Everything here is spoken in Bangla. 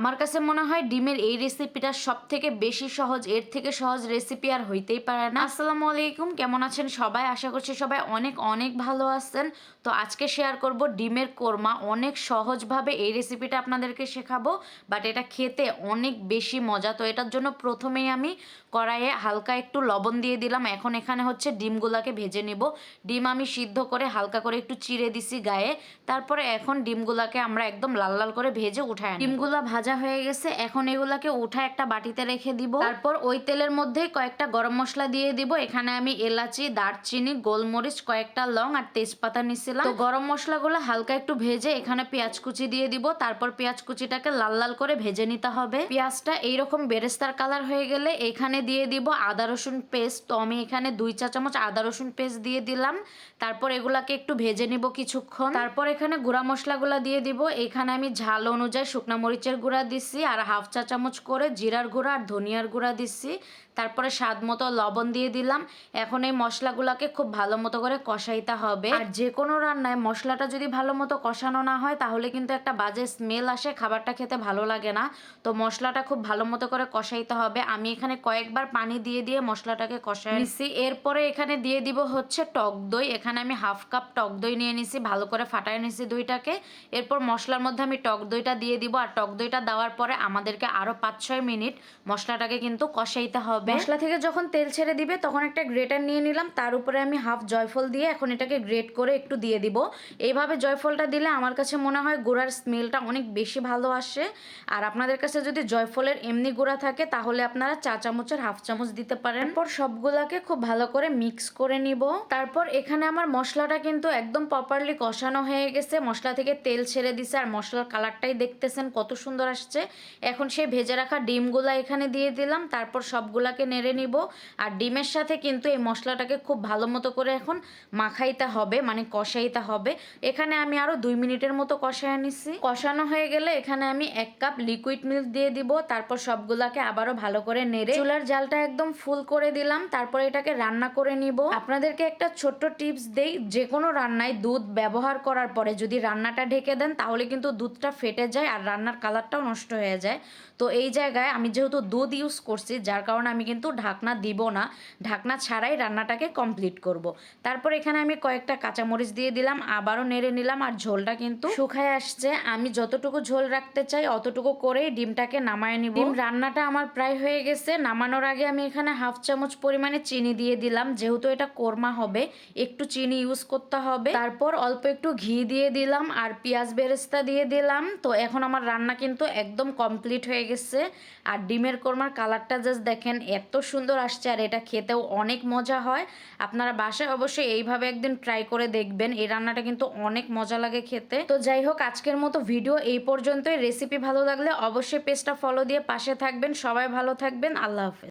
আমার কাছে মনে হয় ডিমের এই রেসিপিটা সব থেকে বেশি সহজ, এর থেকে সহজ রেসিপি আর হইতেই পারে না। আসসালামু আলাইকুম, কেমন আছেন সবাই? আশা করছি সবাই অনেক অনেক ভালো আছেন। তো আজকে শেয়ার করব ডিমের কোরমা। অনেক সহজভাবে এই রেসিপিটা আপনাদেরকে শেখাবো বাট এটা খেতে অনেক বেশি মজা। তো এটার জন্য প্রথমেই আমি কড়াইয়ে হালকা একটু লবণ দিয়ে দিলাম। এখন এখানে হচ্ছে ডিমগুলাকে ভেজে নিব। ডিম আমি সিদ্ধ করে হালকা করে একটু চিড়ে দিছি গায়ে। তারপরে এখন ডিমগুলাকে আমরা একদম লাল লাল করে ভেজে আনি। ডিমগুলা ভাজা হয়ে গেছে। এখন এগুলাকে উঠা একটা বাটিতে রেখে দিব। তারপর ওই তেলের মধ্যে কয়েকটা গরম মশলা দিয়ে দিব। এখানে আমি এলাচি, দারচিনি, গোলমরিচ, কয়েকটা লং আর তেজপাতা নিছিলাম। তো গরম মশলাগুলো হালকা একটু ভেজে এখানে পেঁয়াজ কুচি দিয়ে দিব। তারপর পেঁয়াজ কুচিটাকে লাল লাল করে ভেজে নিতে হবে। পেঁয়াজটা এইরকম বেরেস্তার কালার হয়ে গেলে এখানে দিয়ে দিব আদা, রসুন পেস্ট। তো আমি এখানে দুই চা চামচ আদা, রসুন পেস্ট দিয়ে দিলাম। তারপর এগুলাকে একটু ভেজে নিব কিছুক্ষণ। তারপর এখানে গুঁড়া মশলাগুলো দিয়ে দিব। এখানে আমি ঝাল অনুযায়ী শুকনা মরিচের গুঁড়া দিচ্ছি আর হাফ চা চামচ করে জিরার গুঁড়া আর ধনিয়ার গুঁড়া দিচ্ছি তারপরে স্বাদ মতো লবণ দিয়ে দিলাম। এখন এই মশলাগুলোকে খুব ভালো মতো করে কষাইতে হবে। আর যে কোনো রান্নায় মশলাটা যদি ভালো মতো কষানো না হয়, তাহলে কিন্তু একটা বাজে স্মেল আসে, খাবারটা খেতে ভালো লাগে না। তো মশলাটা খুব ভালো মতো করে কষাইতে হবে। আমি এখানে কয়েকবার পানি দিয়ে দিয়ে মশলাটাকে কষাই নিছি। এরপরে এখানে দিয়ে দিব হচ্ছে টক দই। এখানে আমি হাফ কাপ টক দই নিয়ে নিছি, ভালো করে ফাটাই নিছি দইটাকে। এরপর মশলার মধ্যে আমি টক দইটা দিয়ে দিব। আর টক দইটা দেওয়ার পরে আমাদেরকে আরও পাঁচ ছয় মিনিট মশলাটাকে কিন্তু কষাইতে হবে। মশলা থেকে যখন তেল ছেড়ে দিবে তখন একটা গ্রেটার নিয়ে নিলাম। তার উপরে আমি হাফ জয়ফল দিয়ে এখন এটাকে গ্রেট করে একটু দিয়ে দিব। এইভাবে জয়ফলটা দিলে আমার কাছে মনে হয় গুঁড়ার স্মেলটা অনেক বেশি ভালো আসে। আর আপনাদের কাছে যদি জয়ফলের এমনি গুঁড়া থাকে তাহলে আপনারা চা চামচের হাফ চামচ দিতে পারেন। পর সবগুলাকে খুব ভালো করে মিক্স করে নিব। তারপর এখানে আমার মশলাটা কিন্তু একদম প্রপারলি কষানো হয়ে গেছে। মশলা থেকে তেল ছেড়ে দিছে আর মশলার কালারটাই দেখতেছেন কত সুন্দর আসছে। এখন সেই ভেজে রাখা ডিমগুলা এখানে দিয়ে দিলাম, তারপর সবগুলাকে নেড়ে নিব। আর ডিমের সাথে কিন্তু এই মশলাটাকে খুব ভালো মতো করে এখন মাখাইতে হবে মানে কষাইতে হবে। এখানে আমি আরও দুই মিনিটের মতো কষায় নিছি। কষানো হয়ে গেলে এখানে আমি এক কাপ লিকুইড মিল্ক দিয়ে দিব, তারপর সবগুলাকে আবারও ভালো করে নেড়ে। চুলার জালটা একদম ফুল করে দিলাম, তারপর এটাকে রান্না করে নিব। আপনাদেরকে একটা ছোট্ট টিপস দেই, যে কোনো রান্নায় দুধ ব্যবহার করার পরে যদি রান্নাটা ঢেকে দেন, তাহলে কিন্তু দুধটা ফেটে যায় আর রান্নার কালারটাও নষ্ট হয়ে যায়। তো এই জায়গায় আমি যেহেতু দুধ ইউজ করছি, যার কারণে আমি কিন্তু ঢাকনা দিব না। ঢাকনা ছাড়াই রান্নাটাকে কমপ্লিট করব। তারপর এখানে আমি কয়েকটা কাঁচামরিচ দিয়ে দিলাম, আবারও নেড়ে নিলাম আর ঝোলটা কিন্তু শুকায় আসছে। আমি যতটুকু ঝোল রাখতে চাই অতটুকু করেই ডিমটাকে নামায় নিব। ডিম রান্নাটা আমার প্রায় হয়ে গেছে। নামানোর আগে আমি এখানে হাফ চামচ পরিমাণে চিনি দিয়ে দিলাম। যেহেতু এটা কোরমা হবে, একটু চিনি ইউজ করতে হবে। তারপর অল্প একটু ঘি দিয়ে দিলাম আর পেঁয়াজ বেরেস্তা দিয়ে দিলাম। তো এখন আমার রান্না কিন্তু একদম কমপ্লিট হয়ে গেছে। আর ডিমের কোরমার কালারটা জাস্ট দেখেন এত সুন্দর আসছে আর এটা খেতেও অনেক মজা হয়। আপনারা বাসায় অবশ্যই এইভাবে একদিন ট্রাই করে দেখবেন। এই রান্নাটা কিন্তু অনেক মজা লাগে খেতে। তো যাই হোক, আজকের মতো ভিডিও এই পর্যন্তই। রেসিপি ভালো লাগলে অবশ্যই পেজটা ফলো দিয়ে পাশে থাকবেন। সবাই ভালো থাকবেন। আল্লাহ হাফেজ।